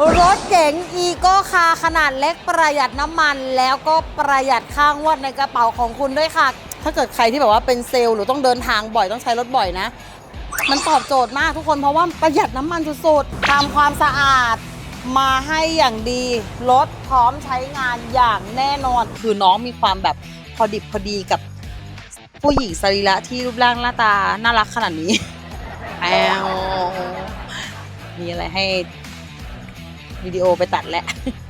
รถเก๋งอีโก้คาขนาดเล็กประหยัดน้ำมัน แล้วก็ประหยัดค่างวดในกระเป๋าของคุณด้วยค่ะ ถ้าเกิดใครที่แบบว่าเป็นเซลล์หรือต้องเดินทางบ่อยต้องใช้รถบ่อยนะ มันตอบโจทย์มากทุกคนเพราะว่าประหยัดน้ำมันสุดๆทำความสะอาดมาให้อย่างดีรถพร้อมใช้งานอย่างแน่นอน คือน้องมีความแบบพอดิบพอดีกับผู้หญิงสรีระที่รูปร่างหน้าตาน่ารักขนาดนี้แอวมีอะไรให้ วิดีโอไปตัดแหละสวั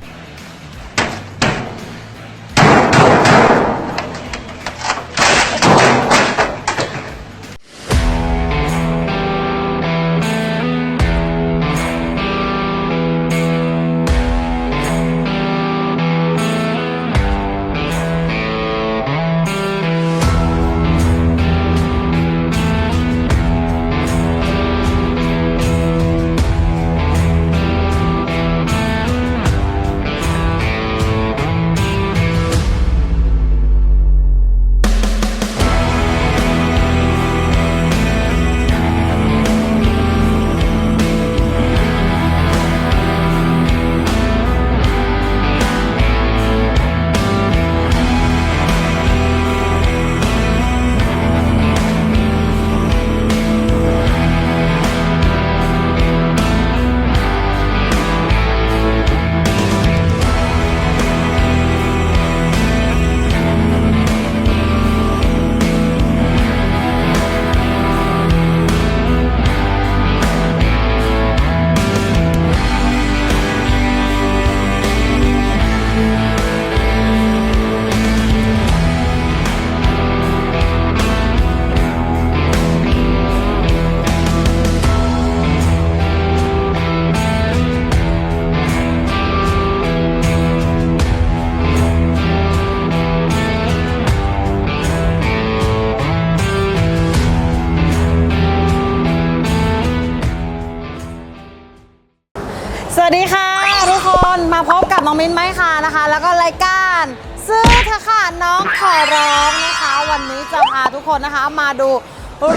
สดีค่ะ ทุกคนมาพบกับน้องมิ้นไม้ค่ะนะคะ แล้วก็รายการซื้อเถอะค่ะน้องขอร้องนะคะ วันนี้จะพาทุกคนนะคะมาดู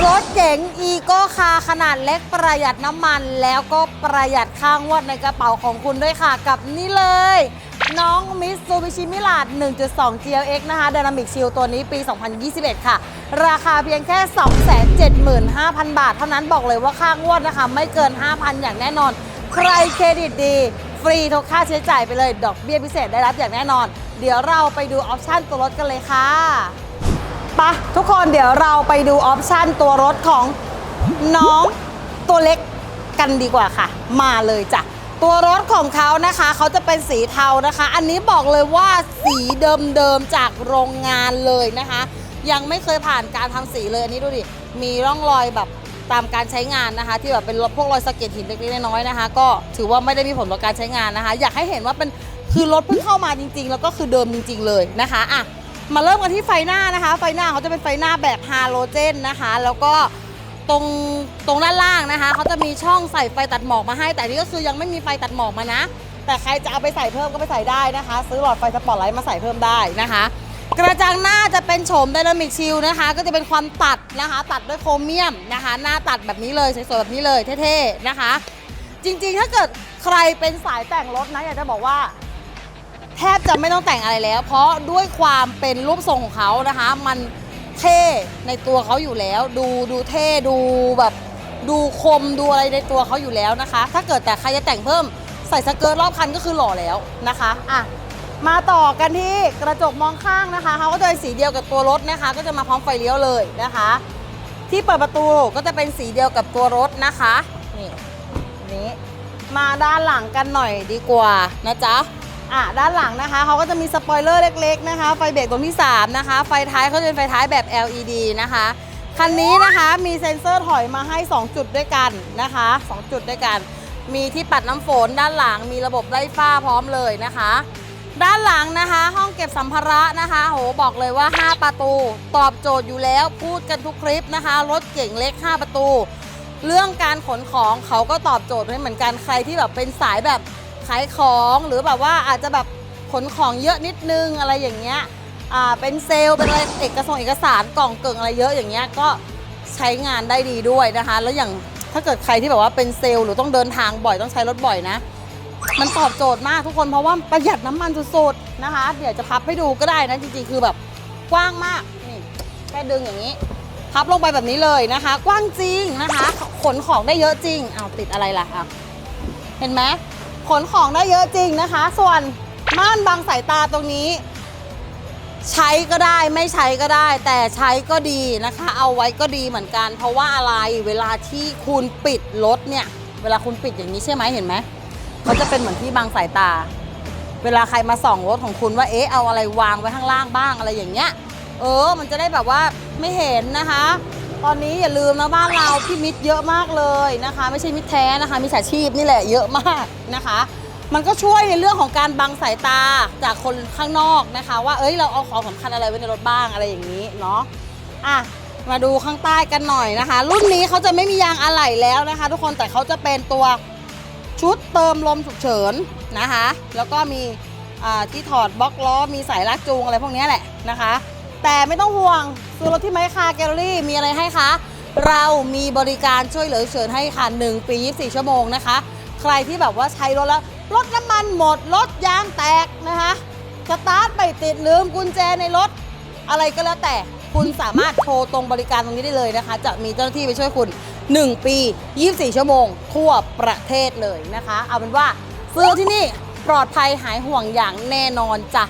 รถเก๋งอีโก้คาขนาดเล็กประหยัดน้ำมัน แล้วก็ประหยัดค่างวดในกระเป๋าของคุณด้วยค่ะกับนี่เลย น้องมิสซูบิชิมิลาด 1.2 GLX นะคะ Dynamic Shield ตัวนี้ปี 2021 ค่ะ ราคาเพียงแค่ 275,000 บาท เท่านั้นบอกเลยว่าค่างวดนะคะ ไม่เกิน 5,000 อย่างแน่นอน ใครเครดิตดี ฟรีทุกค่าใช้จ่ายไปเลย ดอกเบี้ยพิเศษได้รับอย่างแน่นอน เดี๋ยวเราไปดูออปชันตัวรถกันเลยค่ะปะทุกคนเดี๋ยวเราไปดูออปชันตัวรถของน้องตัวเล็กกันดีกว่าค่ะ มาเลยจ้ะตัวรถของเขานะคะเขาจะเป็นสีเทานะคะ อันนี้บอกเลยว่าสีเดิมๆจากโรงงานเลยนะคะ ยังไม่เคยผ่านการทำสีเลยอันนี้ดูดิมีร่องรอยแบบ ตามการใช้งานนะคะ ที่แบบเป็นพวกรอยสะเก็ดหินเล็กๆน้อยๆนะคะ ก็ถือว่าไม่ได้มีผลต่อการใช้งานนะคะ อยากให้เห็นว่าเป็นคือรถเพิ่งเข้ามาจริง ๆ แล้วก็คือเดิมจริง ๆ เลยนะคะอะมาเริ่มกันที่ไฟหน้านะคะ ไฟหน้าเขาจะเป็นไฟหน้าแบบฮาโลเจนนะคะ แล้วก็ตรงตรงด้านล่างนะคะเขาจะมีช่องใส่ไฟตัดหมอกมาให้ แต่นนี่ก็คือยังไม่มีไฟตัดหมอกมานะ แต่ใครจะเอาไปใส่เพิ่มก็ไปใส่ได้นะคะ ซื้อหลอดไฟสปอตไลท์มาใส่เพิ่มได้นะคะ กระจังหน้าจะเป็นโฉมไดนามิกชิลนะคะ ก็จะเป็นความตัดนะคะ ตัดด้วยโครเมียมนะคะ หน้าตัดแบบนี้เลยสวยๆแบบนี้เลยเท่ๆนะคะ จริงๆถ้าเกิดใครเป็นสายแต่งรถนะอยากจะบอกว่า แทบจะไม่ต้องแต่งอะไรแล้ว เพราะด้วยความเป็นรูปทรงของเขานะคะ มันเท่ในตัวเขาอยู่แล้ว ดูดูเท่ดูแบบดูคมดูอะไรในตัวเขาอยู่แล้วนะคะ ถ้าเกิดแต่ใครจะแต่งเพิ่มใส่สเกิร์ตรอบคันก็คือหล่อแล้วนะคะอะ มาต่อกันที่กระจกมองข้างนะคะเขาก็จะเป็นสีเดียวกับตัวรถนะคะ ก็จะมาพร้อมไฟเลี้ยวเลยนะคะ ที่เปิดประตูก็จะเป็นสีเดียวกับตัวรถนะคะนี่นี้มาด้านหลังกันหน่อยดีกว่านะจ๊ะอะด้านหลังนะคะเขาก็จะมีสปอยเลอร์เล็ก ๆ นะคะ ไฟเบรกตรงที่ 3 นะคะ ไฟท้ายเขาจะเป็นไฟท้ายแบบ LED นะคะ คันนี้นะคะมีเซ็นเซอร์ถอยมาให้ 2 จุดด้วยกันนะคะ 2 จุดด้วยกัน มีที่ปัดน้ำฝนด้านหลังมีระบบไล่ฟ้าพร้อมเลยนะคะ ด้านหลังนะคะ ห้องเก็บสัมภาระนะคะ โหบอกเลยว่า 5 ประตู ตอบโจทย์อยู่แล้วพูดกันทุกคลิปนะคะ รถเก่งเล็ก 5 ประตู เรื่องการขนของเขาก็ตอบโจทย์ให้เหมือนกันใครที่แบบเป็นสายแบบขายของหรือแบบว่าอาจจะแบบขนของเยอะนิดนึงอะไรอย่างเงี้ยอ่าเป็นเซลล์เป็นอะไรเอกสารเอกสารกล่องเกิงอะไรเยอะอย่างเงี้ยก็ใช้งานได้ดีด้วยนะคะ แล้วอย่างถ้าเกิดใครที่แบบว่าเป็นเซลล์หรือต้องเดินทางบ่อยต้องใช้รถบ่อยนะ มันตอบโจทย์มากทุกคนเพราะว่าประหยัดน้ำมันสุดๆนะคะ เดี๋ยวจะพับให้ดูก็ได้นะจริงๆคือแบบกว้างมากนี่แค่ดึงอย่างนี้ พับลงไปแบบนี้เลยนะคะ กว้างจริงนะคะ ขนของได้เยอะจริงเอาติดอะไรล่ะอะเห็นไหมขนของได้เยอะจริงนะคะ ส่วนม่านบังสายตาตรงนี้ ใช้ก็ได้ไม่ใช้ก็ได้ แต่ใช้ก็ดีนะคะ เอาไว้ก็ดีเหมือนกัน เพราะว่าอะไรเวลาที่คุณปิดรถเนี่ย เวลาคุณปิดอย่างนี้ใช่ไหมเห็นไหม เขาจะเป็นเหมือนที่บังสายตา เวลาใครมาส่องรถของคุณว่า เอ๊ะ เอาอะไรวางไว้ข้างล่างบ้างอะไรอย่างเงี้ย เออ มันจะได้แบบว่าไม่เห็นนะคะ ตอนนี้อย่าลืมนะบ้านเราพี่มิตรเยอะมากเลยนะคะ ไม่ใช่มิตรแท้นะคะ มิจฉาชีพนี่แหละเยอะมากนะคะ มันก็ช่วยในเรื่องของการบังสายตาจากคนข้างนอกนะคะ ว่าเอ้ยเราเอาของสำคัญอะไรไว้ในรถบ้างอะไรอย่างนี้เนาะ อะมาดูข้างใต้กันหน่อยนะคะ รุ่นนี้เขาจะไม่มียางอะไหล่แล้วนะคะ ทุกคนแต่เขาจะเป็นตัว ชุดเติมลมฉุกเฉินนะคะ แล้วก็มีที่ถอดบล็อกล้อ มีสายลากจูงอะไรพวกนี้แหละนะคะ แต่ไม่ต้องห่วงซื้อรถที่ไมค์คาแกลเลอรี่มีอะไรให้คะ เรามีบริการช่วยเหลือเฉินให้ค่ะ1ปี 24 ชั่วโมงนะคะ ใครที่แบบว่าใช้รถแล้วรถน้ำมันหมดรถยางแตกนะคะสตาร์ทไม่ติดลืมกุญแจในรถอะไรก็แล้วแต่คุณสามารถโทรตรงบริการตรงนี้ได้เลยนะคะ จะมีเจ้าหน้าที่ไปช่วยคุณ 1 ปี 24 ชั่วโมง ทั่วประเทศเลยนะคะ เอาเป็นว่าซื้อที่นี่ปลอดภัยหายห่วงอย่างแน่นอนจ้ะ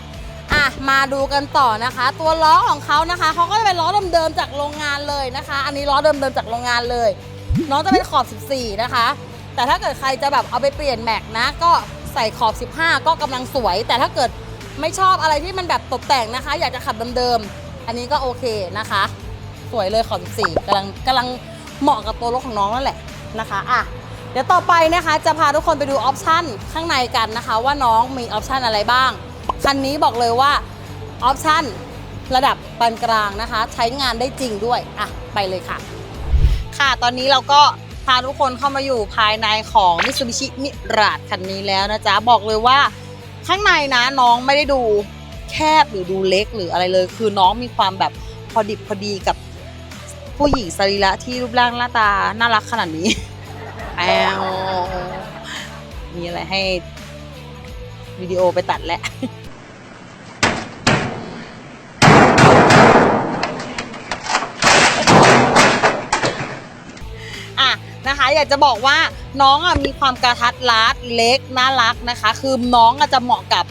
อะมาดูกันต่อนะคะ ตัวล้อของเขานะคะเขาก็จะเป็นล้อเดิมๆจากโรงงานเลยนะคะ อันนี้ล้อเดิมๆจากโรงงานเลย น้องจะเป็นขอบ 14 นะคะ แต่ถ้าเกิดใครจะแบบเอาไปเปลี่ยนแม็กนะก็ใส่ขอบ 15 ก็กำลังสวย แต่ถ้าเกิดไม่ชอบอะไรที่มันแบบตกแต่งนะคะ อยากจะขับเดิมๆอันนี้ก็โอเคนะคะ สวยเลยขอบ 14กำลังกำลัง เหมาะกับตัวรถของน้องนั่นแหละนะคะอะเดี๋ยวต่อไปนะคะจะพาทุกคนไปดูออปชันข้างในกันนะคะ ว่าน้องมีออปชันอะไรบ้าง คันนี้บอกเลยว่าออปชันระดับปานกลางนะคะ ใช้งานได้จริงด้วยอะไปเลยค่ะ ค่ะตอนนี้เราก็พาทุกคนเข้ามาอยู่ภายในของ Mitsubishi Mirage คันนี้แล้วนะจ๊ะ บอกเลยว่าข้างในนะน้องไม่ได้ดูแคบหรือดูเล็กหรืออะไรเลย คือน้องมีความแบบพอดิบพอดีกับ ผู้หญิงสรีระที่รูปร่างหน้าตาน่ารักขนาดนี้แอวมีอะไรให้วิดีโอไปตัดแหละอะนะคะอยากจะบอกว่าน้องอะมีความกระทัดรัดเล็กน่ารักนะคะ คือน้องอะจะเหมาะกับ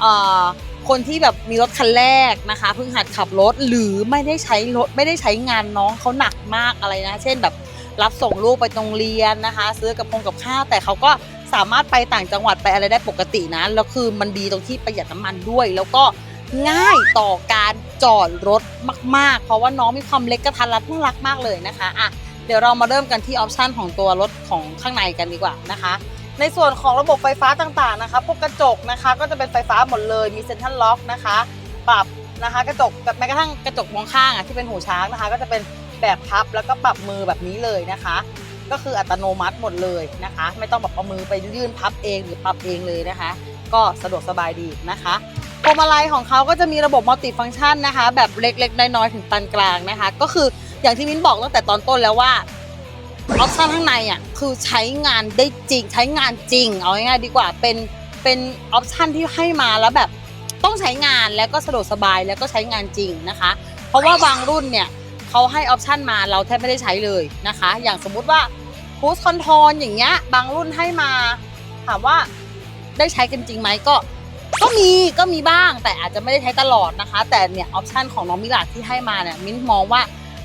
เอ่อ คนที่แบบมีรถคันแรกนะคะเพิ่งหัดขับรถหรือไม่ได้ใช้รถไม่ได้ใช้งานน้องเขาหนักมากอะไรนะ เช่นแบบรับส่งลูกไปโรงเรียนนะคะ ซื้อกับพงกับข้าวแต่เขาก็สามารถไปต่างจังหวัดไปอะไรได้ปกตินะแล้วคือมันดีตรงที่ประหยัดน้ำมันด้วย แล้วก็ง่ายต่อการจอดรถมาก ๆ เพราะว่าน้องมีความเล็กกระทัดรัดน่ารักมากเลยนะคะอะเดี๋ยวเรามาเริ่มกันที่ออปชันของตัวรถของข้างในกันดีกว่านะคะ ในส่วนของระบบไฟฟ้าต่างๆนะคะพวกกระจกนะคะก็จะเป็นไฟฟ้าหมดเลยมีเซ็นทรัลล็อกนะคะ ปรับนะคะกระจกแบบแม้กระทั่งกระจกมองข้างอะที่เป็นหูช้างนะคะ ก็จะเป็นแบบพับแล้วก็ปรับมือแบบนี้เลยนะคะ ก็คืออัตโนมัติหมดเลยนะคะ ไม่ต้องแบบเอามือไปยื่นพับเองหรือปรับเองเลยนะคะ ก็สะดวกสบายดีนะคะพวงมาลัยของเขาก็จะมีระบบมัลติฟังก์ชันนะคะ แบบเล็กๆน้อยๆถึงปานกลางนะคะ ก็คืออย่างที่มิ้นบอกตั้งแต่ตอนต้นแล้วว่า ออปชันข้างในอะคือใช้งานได้จริง ใช้งานจริง เอาง่ายๆดีกว่าเป็นเป็นออปชันที่ให้มาแล้วแบบต้องใช้งานแล้วก็สะดวกสบายแล้วก็ใช้งานจริงนะคะ เพราะว่าบางรุ่นเนี่ยเขาให้ออปชันมาเราแทบไม่ได้ใช้เลยนะคะ อย่างสมมุติว่า Cruise Control อย่างเงี้ยบางรุ่นให้มา ถามว่าได้ใช้กันจริงไหมก็ ก็มีก็มีบ้างแต่อาจจะไม่ได้ใช้ตลอดนะคะ แต่เนี่ยออปชันของน้องมิลาที่ให้มาเนี่ยมิ้นมองว่า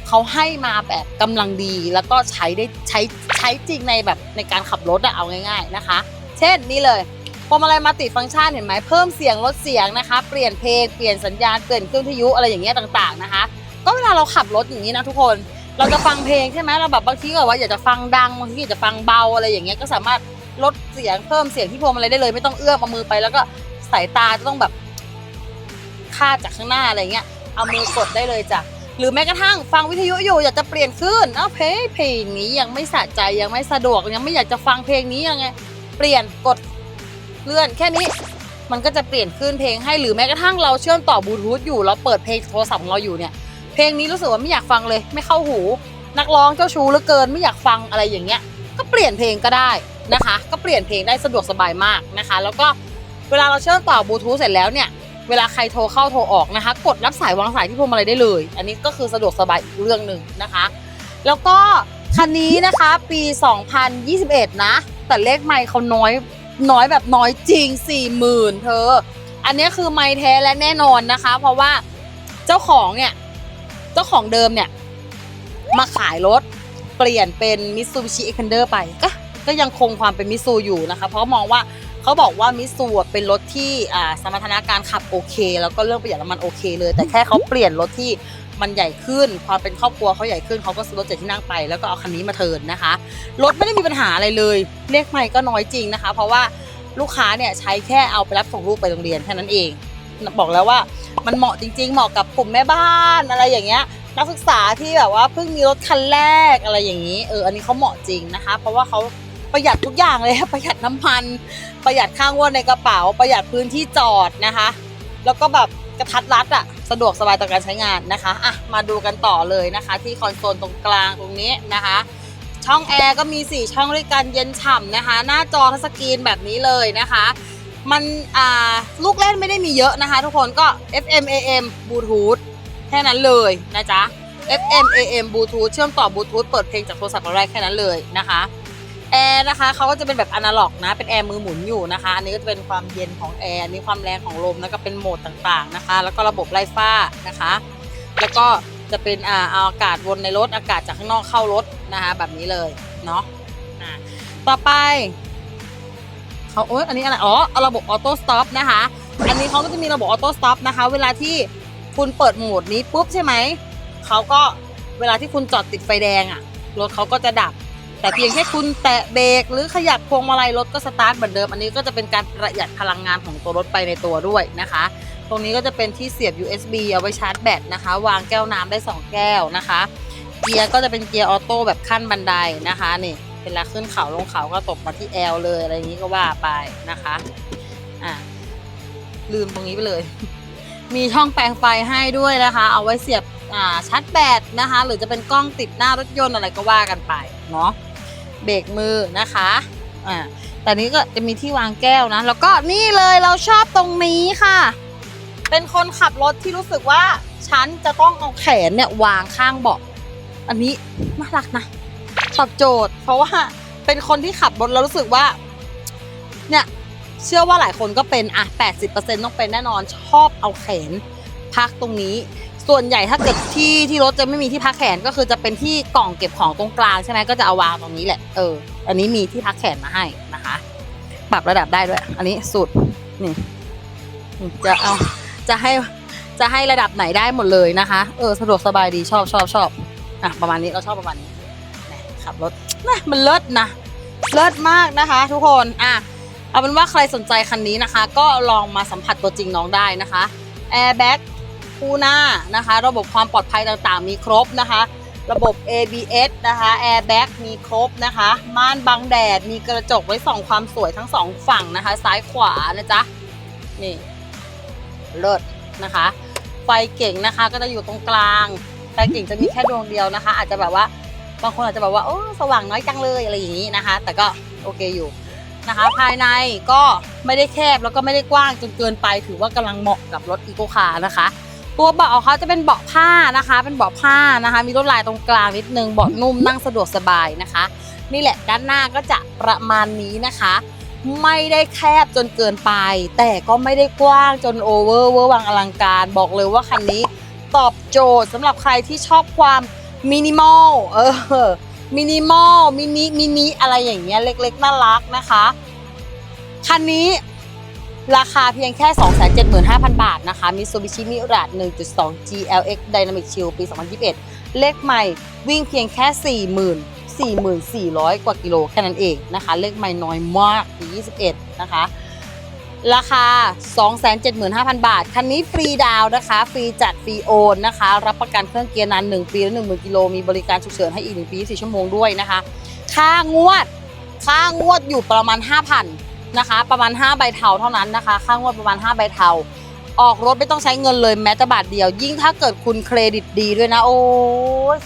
เขาให้มาแบบกำลังดีแล้วก็ใช้ได้ใช้ใช้จริงในแบบในการขับรถอะเอาง่าย ๆนะคะ เช่นนี่เลยพวงมาลัยมัลติฟังก์ชันเห็นไหมเพิ่มเสียงลดเสียงนะคะ เปลี่ยนเพลงเปลี่ยนสัญญาณเปลี่ยนเครื่องวิทยุอะไรอย่างเงี้ยต่างๆนะคะ ก็เวลาเราขับรถอย่างนี้นะทุกคนเราจะฟังเพลงใช่ไหมเราแบบบางทีก็ว่าอยากจะฟังดังบางทีอยากจะฟังเบาอะไรอย่างเงี้ยก็สามารถลดเสียงเพิ่มเสียงที่พวงมาลัยได้เลย ไม่ต้องเอื้อมเอามือไปแล้วก็สายตาจะต้องแบบคาดจากข้างหน้าอะไรเงี้ยเอามือกดได้เลยจ้ะ หรือแม้กระทั่งฟังวิทยุอยู่อยากจะเปลี่ยนคลื่นเอ้าเพลงเพลงนี้ยังไม่สะใจยังไม่สะดวกยังไม่อยากจะฟังเพลงนี้ยังไง เปลี่ยนกดเลื่อนแค่นี้มันก็จะเปลี่ยนคลื่นเพลงให้หรือแม้กระทั่งเราเชื่อมต่อบลูทูธอยู่เราเปิดเพลงโทรศัพท์ของเราอยู่เนี่ยเพลงนี้รู้สึกว่าไม่อยากฟังเลย ไม่เข้าหู นักร้องเจ้าชู้เหลือเกินไม่อยากฟังอะไรอย่างเงี้ย ก็เปลี่ยนเพลงก็ได้นะคะ ก็เปลี่ยนเพลงได้สะดวกสบายมากนะคะ แล้วก็เวลาเราเชื่อมต่อบลูทูธเสร็จแล้วเนี่ย เวลาใครโทรเข้าโทรออกนะคะ กดรับสายวางสายที่พวงมาลัยได้เลย อันนี้ก็คือสะดวกสบายอีกเรื่องหนึ่งนะคะ แล้วก็คันนี้นะคะปี 2021 นะ แต่เลขไมค์เขาน้อยน้อยแบบน้อยจริง 40,000 เธอ อันนี้คือไมค์แท้และแน่นอนนะคะ เพราะว่าเจ้าของเนี่ย เจ้าของเดิมเนี่ย มาขายรถเปลี่ยนเป็น Mitsubishi Xpander ไปก็ก็ยังคงความเป็นมิซูอยู่นะคะ เพราะมองว่า เขาบอกว่ามิซูเป็นรถที่สมรรถนะการขับโอเค แล้วก็เรื่องประหยัดน้ำมันโอเคเลย แต่แค่เขาเปลี่ยนรถที่มันใหญ่ขึ้น ความเป็นครอบครัวเขาใหญ่ขึ้นเขาก็ซื้อรถเจ็ดที่นั่งไปแล้วก็เอาคันนี้มาเทินนะคะ รถไม่ได้มีปัญหาอะไรเลยเลขไม่ก็น้อยจริงนะคะ เพราะว่าลูกค้าเนี่ยใช้แค่เอาไปรับส่งลูกไปโรงเรียนแค่นั้นเอง บอกแล้วว่ามันเหมาะจริง ๆ เหมาะกับกลุ่มแม่บ้านอะไรอย่างเงี้ยนักศึกษาที่แบบว่าเพิ่งมีรถคันแรกอะไรอย่างนี้เอออันนี้เขาเหมาะจริงนะคะ เพราะว่าเขา ประหยัดทุกอย่างเลยประหยัดน้ำมัน ประหยัดข้างว่นในกระเป๋า ประหยัดพื้นที่จอดนะคะ แล้วก็แบบกระทัดรัดอะสะดวกสบายต่อการใช้งานนะคะอะมาดูกันต่อเลยนะคะ ที่คอนโซลตรงกลางตรงนี้นะคะ ช่องแอร์ก็มี 4 ช่องด้วยกันเย็นฉ่ำนะคะ หน้าจอทัชสกรีนแบบนี้เลยนะคะ มันอ่าลูกเล่นไม่ได้มีเยอะนะคะ ทุกคนก็ FM AM Bluetooth แค่นั้นเลยนะจ๊ะ FM AM Bluetooth เชื่อมต่อบลูทูธเปิดเพลงจากโทรศัพท์เราได้แค่นั้นเลยนะคะ แอร์นะคะเขาก็จะเป็นแบบอนาล็อกนะ เป็นแอร์มือหมุนอยู่นะคะ อันนี้ก็จะเป็นความเย็นของแอร์อันนี้ความแรงของลมแล้วก็เป็นโหมดต่างๆนะคะ แล้วก็ระบบไล่ฟ้านะคะ แล้วก็จะเป็นอ่าเอาอากาศวนในรถอากาศจากข้างนอกเข้ารถนะคะ แบบนี้เลยเนาะต่อไปเขาโอ๊ยอันนี้อะไร อ๋อ ระบบออโต้สต็อปนะคะ อันนี้เขาก็จะมีระบบออโต้สต็อปนะคะ เวลาที่คุณเปิดโหมดนี้ปุ๊บใช่ไหม เขาก็เวลาที่คุณจอดติดไฟแดงอะ่ะ รถเขาก็จะดับ แต่เพียงแค่คุณแตะเบรกหรือขยับพวงมาลัยรถก็สตาร์ทเหมือนเดิม อันนี้ก็จะเป็นการประหยัดพลังงานของตัวรถไปในตัวด้วยนะคะ ตรงนี้ก็จะเป็นที่เสียบ USB เอาไว้ชาร์จแบตนะคะ วางแก้วน้ำได้ 2 แก้วนะคะ เกียร์ก็จะเป็นเกียร์ออโต้แบบขั้นบันไดนะคะนี่เวลาขึ้นเขาลงเขาก็ตกมาที่แอลเลยอะไรอย่างนี้ก็ว่าไปนะคะอะลืมตรงนี้ไปเลย มีช่องแปลงไฟให้ด้วยนะคะ เอาไว้เสียบอ่าชาร์จแบตนะคะ หรือจะเป็นกล้องติดหน้ารถยนต์อะไรก็ว่ากันไปเนาะ เบรกมือนะคะอ่าแต่นี้ก็จะมีที่วางแก้วนะ แล้วก็นี่เลยเราชอบตรงนี้ค่ะ เป็นคนขับรถที่รู้สึกว่าฉันจะต้องเอาแขนเนี่ยวางข้างเบาะอันนี้น่ารักนะตอบโจทย์ เพราะว่าเป็นคนที่ขับรถแล้วรู้สึกว่า เนี่ยเชื่อว่าหลายคนก็เป็นอะ80%ต้องเป็นแน่นอนชอบเอาแขนพักตรงนี้ ส่วนใหญ่ถ้าเกิดที่ที่รถจะไม่มีที่พักแขนก็คือจะเป็นที่กล่องเก็บของตรงกลางใช่ไหมก็จะเอาวางตรงนี้แหละเอออันนี้มีที่พักแขนมาให้นะคะ ปรับระดับได้ด้วย อันนี้สุดนี่จะเอาจะให้จะให้ระดับไหนได้หมดเลยนะคะ เออสะดวกสบายดีชอบชอบชอบอะประมาณนี้เราชอบประมาณนี้ขับรถนะมันเลิศนะเลิศมากนะคะ ทุกคนอะเอาเป็นว่าใครสนใจคันนี้นะคะ ก็ลองมาสัมผัสตัวจริงน้องได้นะคะแอร์แบ็ก คู่หน้านะคะ ระบบความปลอดภัยต่างๆ มีครบนะคะ ระบบ ABS นะคะแอร์แบ็กมีครบนะคะ ม่านบังแดดมีกระจกไว้ส่องความสวยทั้งสองฝั่งนะคะ ซ้ายขวานะจ๊ะนี่เลิศนะคะ ไฟเก่งนะคะก็จะอยู่ตรงกลางไฟเก่งจะมีแค่ดวงเดียวนะคะ อาจจะแบบว่าบางคนอาจจะแบบว่าโอ้สว่างน้อยจังเลยอะไรอย่างนี้นะคะ แต่ก็โอเคอยู่นะคะ ภายในก็ไม่ได้แคบแล้วก็ไม่ได้กว้างจนเกินไปถือว่ากำลังเหมาะกับรถอีโคคาร์นะคะ ตัวเบาะของเขาจะเป็นเบาะผ้านะคะ เป็นเบาะผ้านะคะ มีลวดลายตรงกลางนิดนึงเบาะนุ่มนั่งสะดวกสบายนะคะ นี่แหละด้านหน้าก็จะประมาณนี้นะคะ ไม่ได้แคบจนเกินไป แต่ก็ไม่ได้กว้างจนโอเวอร์เวอร์วังอลังการ บอกเลยว่าคันนี้ตอบโจทย์สำหรับใครที่ชอบความมินิมอลเออมินิมอลมินิมินิอะไรอย่างเงี้ยเล็กๆน่ารักนะคะคันนี้ ราคาเพียงแค่ 275,000 บาทนะคะ Mitsubishi Mirage 1.2 GLX Dynamic Shield ปี 2021 เลขใหม่วิ่งเพียงแค่ 40,000 4,400 กว่ากิโลแค่นั้นเองนะคะ เลขใหม่น้อยมากปี 21 นะคะ ราคา 275,000 บาท คันนี้ฟรีดาวน์นะคะ ฟรีจัดฟรีโอนนะคะ รับประกันเครื่องเกียร์นาน 1 ปีและ10,000กิโล มีบริการฉุกเฉินให้อีก 1 ปี 4 ชั่วโมงด้วยนะคะ ค่างวด ค่างวดอยู่ประมาณ 5,000 นะคะ ประมาณ 5 ใบเทาเท่านั้นนะคะ ค่างวดประมาณ 5 ใบเทา ออกรถไม่ต้องใช้เงินเลยแม้แต่บาทเดียว ยิ่งถ้าเกิดคุณเครดิตดีด้วยนะ โอ้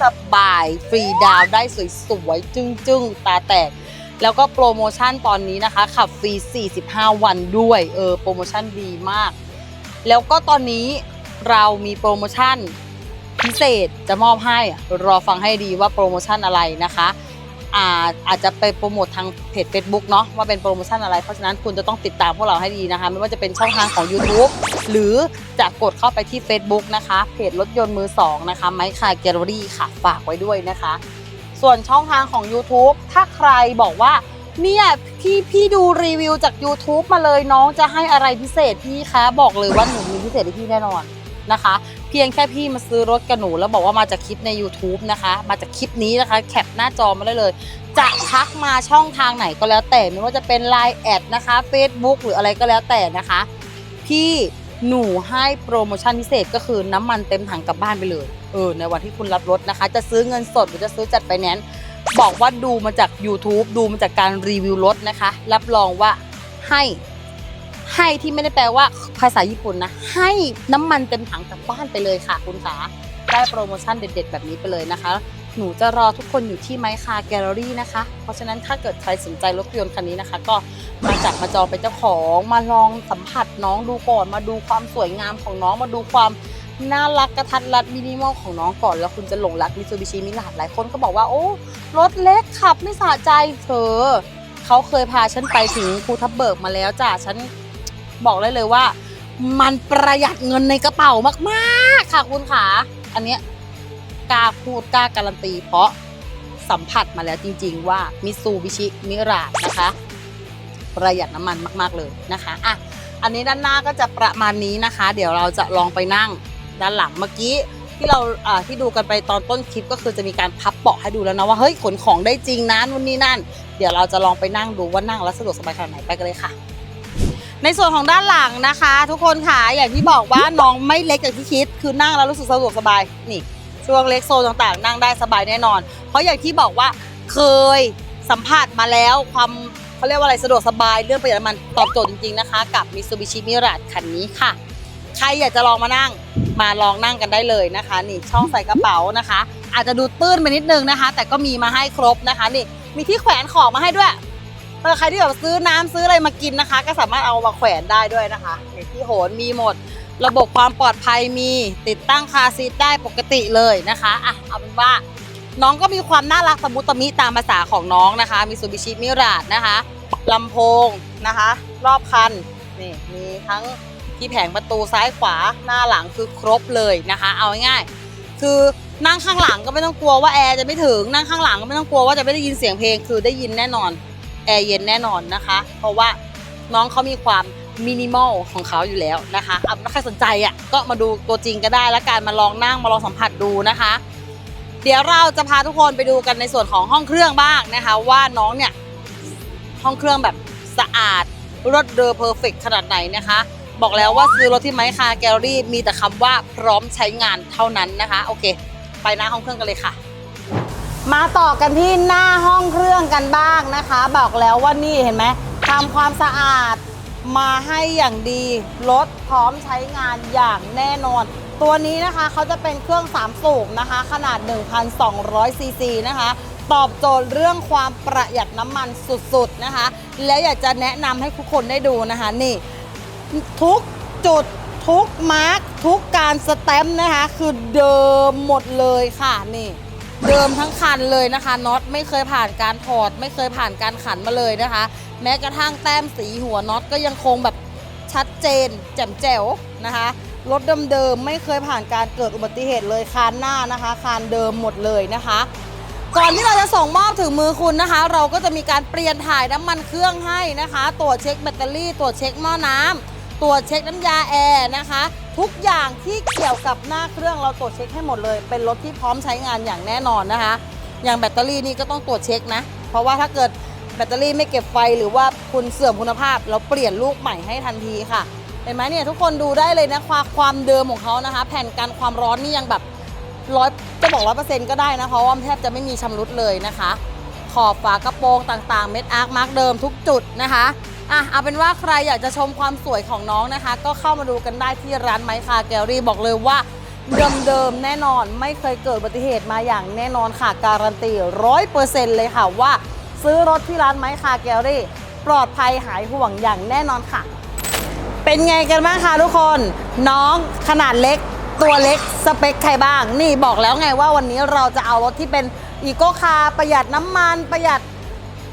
สบาย ฟรีดาวได้สวยๆ จึ้งๆ ตาแตก แล้วก็โปรโมชั่นตอนนี้นะคะ ขับฟรี 45 วันด้วย เออ โปรโมชั่นดีมาก แล้วก็ตอนนี้เรามีโปรโมชั่นพิเศษจะมอบให้รอฟังให้ดีว่าโปรโมชั่นอะไรนะคะ อาอาจจะไปโปรโมททางเพจ Facebook เนาะว่าเป็นโปรโมชั่นอะไร เพราะฉะนั้นคุณจะต้องติดตามพวกเราให้ดีนะคะ ไม่ว่าจะเป็นช่องทางของ YouTube หรือจะกดเข้าไปที่ Facebook นะคะ เพจรถยนต์มือ2นะคะไมค์คาแกลเลอรี่ค่ะ ฝากไว้ด้วยนะคะ ส่วนช่องทางของ YouTube ถ้าใครบอกว่าเนี่ยพี่พี่ดูรีวิวจาก YouTube มาเลยน้องจะให้อะไรพิเศษพี่คะบอกเลยว่าหนูมีพิเศษให้พี่แน่นอนนะคะ เพียงแค่พี่มาซื้อรถกับหนูแล้วบอกว่ามาจากคลิปใน YouTube นะคะ มาจากคลิปนี้นะคะ แคปหน้าจอมาได้เลย จะทักมาช่องทางไหนก็แล้วแต่ไม่ว่าจะเป็น Line แอดนะคะ Facebook หรืออะไรก็แล้วแต่นะคะ พี่หนูให้โปรโมชั่นพิเศษก็คือน้ำมันเต็มถังกลับบ้านไปเลยเออในวันที่คุณรับรถนะคะ จะซื้อเงินสดหรือจะซื้อจัดไฟแนนบอกว่าดูมาจาก YouTube ดูมาจากการรีวิวรถนะคะ รับรองว่าให้ ให้ที่ไม่ได้แปลว่าภาษาญี่ปุ่นนะ ให้น้ำมันเต็มถังกลับบ้านไปเลยค่ะคุณขาได้โปรโมชั่นเด็ดๆ แบบนี้ไปเลยนะคะ หนูจะรอทุกคนอยู่ที่ไมค์คาแกลเลอรี่นะคะ เพราะฉะนั้นถ้าเกิดใครสนใจรถยนต์คันนี้นะคะ ก็มาจับมาจองเป็นเจ้าของ มาลองสัมผัสน้องดูก่อน มาดูความสวยงามของน้อง มาดูความน่ารักกระทัดรัดมินิมอลของน้องก่อน แล้วคุณจะหลงรักมิซูบิชิมิลาดหลายคนก็บอกว่าโอ้รถเล็กขับไม่สะใจเธอเขาเคยพาฉันไปถึงภูทับเบิกมาแล้วจ้ะฉัน บอกเลยเลยว่า มันประหยัดเงินในกระเป๋ามากๆ ค่ะคุณขาอันเนี้ยกล้าพูดกล้าการันตี เพราะสัมผัสมาแล้วจริง ๆ ว่ามิซูบิชิมิราดนะคะ ประหยัดน้ำมันมาก ๆเลยนะคะอะอันนี้ด้านหน้าก็จะประมาณนี้นะคะ เดี๋ยวเราจะลองไปนั่งด้านหลังเมื่อกี้ที่เราอ่าที่ดูกันไปตอนต้นคลิปก็คือจะมีการพับเบาะให้ดูแล้วนะว่าเฮ้ยขนของได้จริงนะนู่นนี่นั่น เดี๋ยวเราจะลองไปนั่งดูว่านั่งแล้วสะดวกสบายขนาดไหนไปกันเลยค่ะ ในส่วนของด้านหลังนะคะ ทุกคนค่ะอย่างที่บอกว่าน้องไม่เล็กอย่างที่คิด คือนั่งแล้วรู้สึกสะดวกสบายนี่ช่วงเล็กโซนต่างๆ นั่งได้สบายแน่นอน เพราะอย่างที่บอกว่าเคยสัมผัสมาแล้วความเขาเรียกว่าอะไรสะดวกสบายเรื่องประหยัดน้ำมันตอบโจทย์จริงๆนะคะ กับ Mitsubishi Mirage คันนี้ค่ะ ใครอยากจะลองมานั่งมาลองนั่งกันได้เลยนะคะ นี่ช่องใส่กระเป๋านะคะ อาจจะดูตื้นไปนิดนึงนะคะ แต่ก็มีมาให้ครบนะคะ นี่มีที่แขวนของมาให้ด้วย เออใครที่แบบซื้อน้ำซื้ออะไรมากินนะคะ ก็สามารถเอามาแขวนได้ด้วยนะคะนี่ที่โหนมีหมด ระบบความปลอดภัยมีติดตั้งคาซีทได้ปกติเลยนะคะอะเอาเป็นว่าน้องก็มีความน่ารักสมุตมิตามภาษาของน้องนะคะมิ t ูบิชิมิราดนะคะลำโพงนะคะ รอบคันนี่มีทั้งที่แผงประตูซ้ายขวาหน้าหลังคือครบเลยนะคะ เอาง่ายๆคือนั่งข้างหลังก็ไม่ต้องกลัวว่าแอร์จะไม่ถึงนั่งข้างหลังก็ไม่ต้องกลัวว่าจะไม่ได้ยินเสียงเพลงคือได้ยินแน่นอน แอร์เย็นแน่นอนนะคะ เพราะว่าน้องเขามีความมินิมอลของเขาอยู่แล้วนะคะเอาถ้าใครสนใจอะก็มาดูตัวจริงก็ได้ แล้วการมาลองนั่งมาลองสัมผัสดูนะคะ เดี๋ยวเราจะพาทุกคนไปดูกันในส่วนของห้องเครื่องบ้างนะคะ ว่าน้องเนี่ยห้องเครื่องแบบสะอาดรถเดอเพอร์เฟกขนาดไหนนะคะ บอกแล้วว่าซื้อรถที่ไมค์คาแกลลี่มีแต่คำว่าพร้อมใช้งานเท่านั้นนะคะ โอเค ไปหน้าห้องเครื่องกันเลยค่ะ มาต่อกันที่หน้าห้องเครื่องกันบ้างนะคะ บอกแล้วว่านี่เห็นไหมทำความสะอาดมาให้อย่างดีรถพร้อมใช้งานอย่างแน่นอน ตัวนี้นะคะเขาจะเป็นเครื่อง 3 สูบนะคะ ขนาด 1,200 ซีซีนะคะ ตอบโจทย์เรื่องความประหยัดน้ำมันสุดๆนะคะ และอยากจะแนะนำให้ทุกคนได้ดูนะคะ นี่ ทุกจุดทุกมาร์กทุกการสแตมป์นะคะ คือเดิมหมดเลยค่ะนี่ เดิมทั้งคันเลยนะคะน็อตไม่เคยผ่านการถอด ไม่เคยผ่านการขันมาเลยนะคะ แม้กระทั่งแต้มสีหัวน็อตก็ยังคงแบบชัดเจน แจ่มแจ๋วนะคะรถเดิมๆไม่เคยผ่านการเกิดอุบัติเหตุเลยคานหน้านะคะคานเดิมหมดเลยนะคะ ก่อนที่เราจะส่งมอบถึงมือคุณนะคะ เราก็จะมีการเปลี่ยนถ่ายน้ำมันเครื่องให้นะคะ ตรวจเช็คแบตเตอรี่ ตรวจเช็คหม้อน้ำ ตรวจเช็คน้ำยาแอร์นะคะ ทุกอย่างที่เกี่ยวกับหน้าเครื่องเราตรวจเช็คให้หมดเลย เป็นรถที่พร้อมใช้งานอย่างแน่นอนนะคะ อย่างแบตเตอรี่นี่ก็ต้องตรวจเช็คนะ เพราะว่าถ้าเกิดแบตเตอรี่ไม่เก็บไฟหรือว่าคุณเสื่อมคุณภาพ เราเปลี่ยนลูกใหม่ให้ทันทีค่ะเห็นไหมเนี่ยทุกคนดูได้เลยนะความความเดิมของเขานะคะ แผ่นกันความร้อนนี่ยังแบบร้อยจะบอกร้อยเปอร์เซ็นต์ก็ได้นะเพราะว่าแทบจะไม่มีชำรุดเลยนะคะ ขอบฝากระโปรงต่างๆ เม็ดอาร์คมาร์กเดิมทุกจุดนะคะ อะเอาเป็นว่าใครอยากจะชมความสวยของน้องนะคะ ก็เข้ามาดูกันได้ที่ร้านไมค์คาแกลลี่บอกเลยว่าเดิมๆแน่นอนไม่เคยเกิดอุบัติเหตุมาอย่างแน่นอนค่ะ การันตีร้อยเปอร์เซ็นต์เลยค่ะว่า ซื้อรถที่ร้านไม้คาแกลลี่ปลอดภัยหายห่วงอย่างแน่นอนค่ะ เป็นไงกันบ้างคะทุกคน น้องขนาดเล็กตัวเล็กสเปคใครบ้าง นี่บอกแล้วไงว่าวันนี้เราจะเอารถที่เป็นอีโก้คาร์ประหยัดน้ำมันประหยัด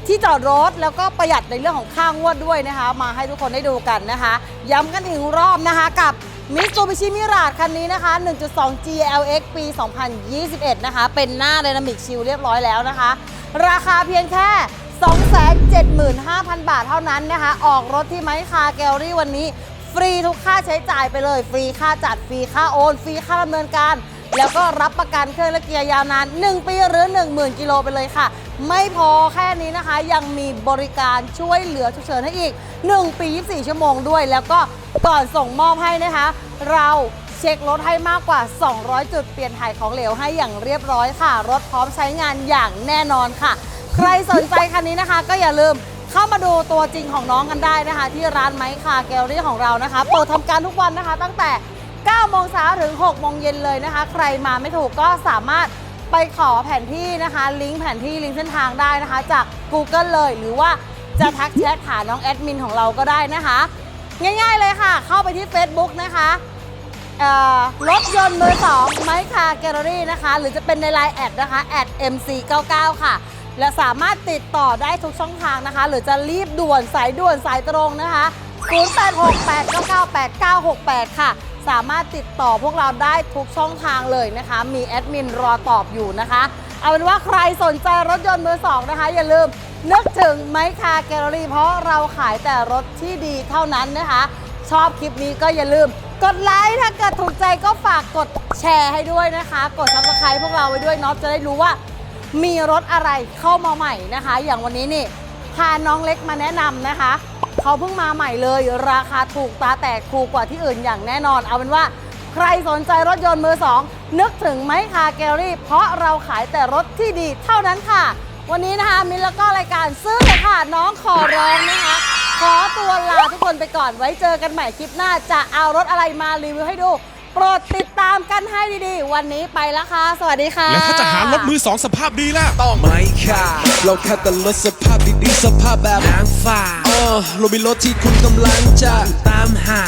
ที่จอดรถแล้วก็ประหยัดในเรื่องของค่างวดด้วยนะคะ มาให้ทุกคนได้ดูกันนะคะ ย้ำกันอีกรอบนะคะกับ Mitsubishi Mirage คันนี้นะคะ 1.2 GLX ปี 2021 นะคะ เป็นหน้า Dynamic Shield เรียบร้อยแล้วนะคะ ราคาเพียงแค่ 275,000 บาทเท่านั้นนะคะ ออกรถที่ไม้คาแกลลี่วันนี้ ฟรีทุกค่าใช้จ่ายไปเลย ฟรีค่าจัด ฟรีค่าโอน ฟรีค่าดำเนินการ แล้วก็รับประกันเครื่องและเกียร์ยาวนาน 1 ปีหรือ 10,000 กิโลไปเลยค่ะ ไม่พอแค่นี้นะคะ ยังมีบริการช่วยเหลือฉุกเฉินให้อีก 1 ปี 24 ชั่วโมงด้วย แล้วก็ก่อนส่งมอบให้นะคะ เราเช็ครถให้มากกว่า 200 จุดเปลี่ยนถ่ายของเหลวให้อย่างเรียบร้อยค่ะ รถพร้อมใช้งานอย่างแน่นอนค่ะ ใครสนใจคันนี้นะคะ ก็อย่าลืมเข้ามาดูตัวจริงของน้องกันได้นะคะ ที่ร้านไมค์คาแกลลี่ของเรานะคะ เปิดทำการทุกวันนะคะ ตั้งแต่9โมงเช้าถึง6โมงเย็นเลยนะคะ ใครมาไม่ถูกก็สามารถ ไปขอแผนที่นะคะ ลิงก์แผนที่ลิงก์เส้นทางได้นะคะ จาก Google เลยหรือว่าจะทักแชทหาน้องแอดมินของเราก็ได้นะคะ ง่ายๆเลยค่ะ เข้าไปที่ Facebook นะคะรถยนต์มือสองไมค์คาแกลเลอรี่นะคะ หรือจะเป็นในไลน์แอดนะคะแอด MC99 ค่ะ และสามารถติดต่อได้ทุกช่องทางนะคะ หรือจะรีบด่วนสายด่วนสายตรงนะคะ 0868998968 ค่ะ สามารถติดต่อพวกเราได้ทุกช่องทางเลยนะคะ มีแอดมินรอตอบอยู่นะคะ เอาเป็นว่าใครสนใจรถยนต์มือสองนะคะ อย่าลืมนึกถึงไมค์คาแกลเลอรี่เพราะเราขายแต่รถที่ดีเท่านั้นนะคะ ชอบคลิปนี้ก็อย่าลืม กดไลค์ถ้าเกิดถูกใจก็ฝากกดแชร์ให้ด้วยนะคะ กดซับสไครต์พวกเราไว้ด้วยเนาะจะได้รู้ว่า มีรถอะไรเข้ามาใหม่นะคะ อย่างวันนี้นี่ พาน้องเล็กมาแนะนำนะคะ เขาเพิ่งมาใหม่เลย ราคาถูกตาแตกถูกกว่าที่อื่นอย่างแน่นอน เอาเป็นว่าใครสนใจรถยนต์มือสองนึกถึงไมค์คาแกลลี่ เพราะเราขายแต่รถที่ดีเท่านั้นค่ะ วันนี้นะคะมินแล้วก็รายการซื้อเลยค่ะน้องขอร้องนะคะ ขอตัวลาทุกคนไปก่อนไว้เจอกันใหม่คลิปหน้า จะเอารถอะไรมารีวิวให้ดู โปรดติดตามกันให้ดีๆ วันนี้ไปแล้วค่ะ สวัสดีค่ะ แล้วถ้าจะหารถมือสองสภาพดีล่ะ ต้องไม่ค่ะเราแค่แต่รถสภาพดีๆ สภาพแบบนางฟ้าเออเรามีรถที่คุณกำลังจะตามหา